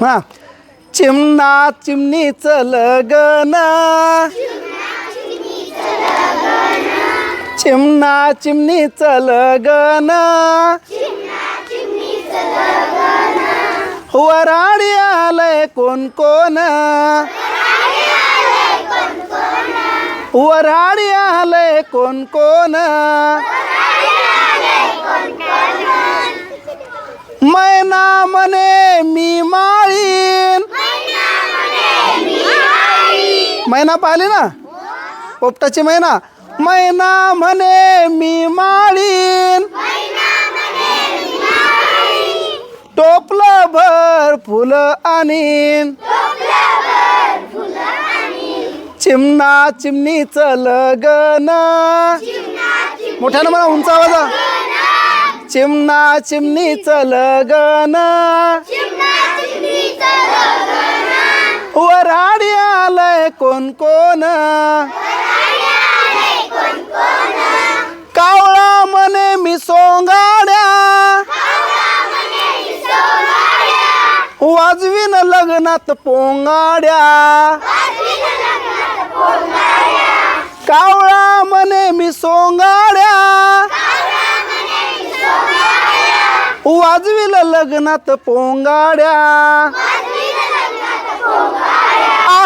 हा. चिमणा चिमणीचं लगन. चिमणा चिमणीचं लगन. वराडी आलंय कोण कोण? वराडी आलंय कोण कोण? मैना म्हणे मी माळीन मैना पाहिली ना? पोपटाची मैना? मैना म्हणे मी माळीन. टोपलं भर फुलं आणीन. चिमणा चिमणीचं लगन. मोठ्यानं म्हणा उंच आवाजा चिमणा चिमणीचं लगन. वराडी आलंय कोण कोण? कावळा मने मी सोंगाड्या. वाजवीन लग्नात पोंगाड्या. कावळा मने मी सोंगाड्या. वाजविल लग्नात पोंगाड्या.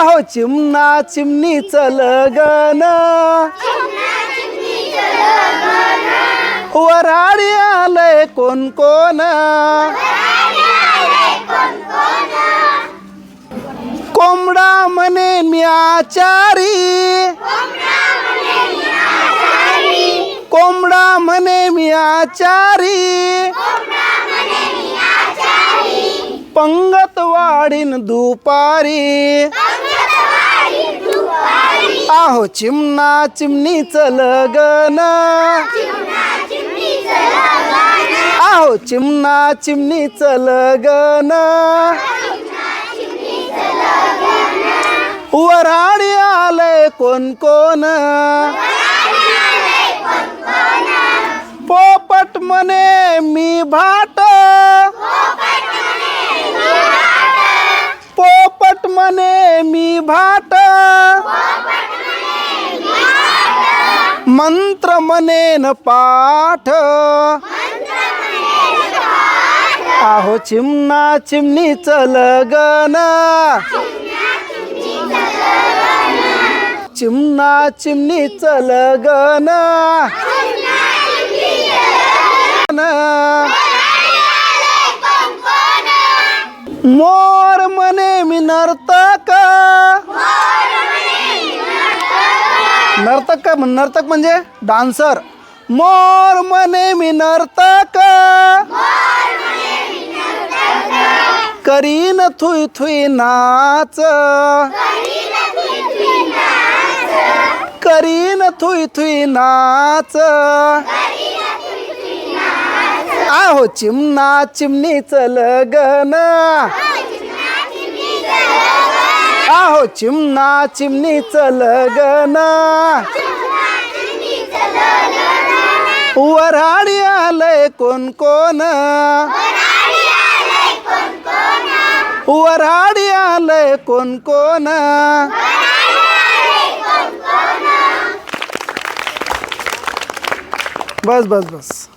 हो चिमणा चिमणीचं लगन वराडी आलंय कोण कोण? कोंबडा म्हणे मी आचारी. कोंबडा म्हणे मी आचारी. पंगत वाढीन दुपारी. आहो चिमणा चिमणीचं लगन. आहो चिमणा चिमणीचं लगन. वराडी आलंय कोण कोण? पोपट म्हणे मी भा पोपट म्हणे मी भाट मंत्र मनेन पाठ. आहो चिमना चिमणीचं लगन. चिमना चिमणीचं लगन. मोर मने मी नर्तक नर्तक काय म्हण- नर्तक म्हणजे डान्सर. मोर म्हणे मी नर्तक. करीन थुई थुई नाच. करीन थुई थुई नाच. आहो चिमणा चिमणीचं लगन. आहो चिमना चिमणीचं लगन. वराडी आलंय कोण कोण? वराडी आलंय कोण कोण? बस बस बस.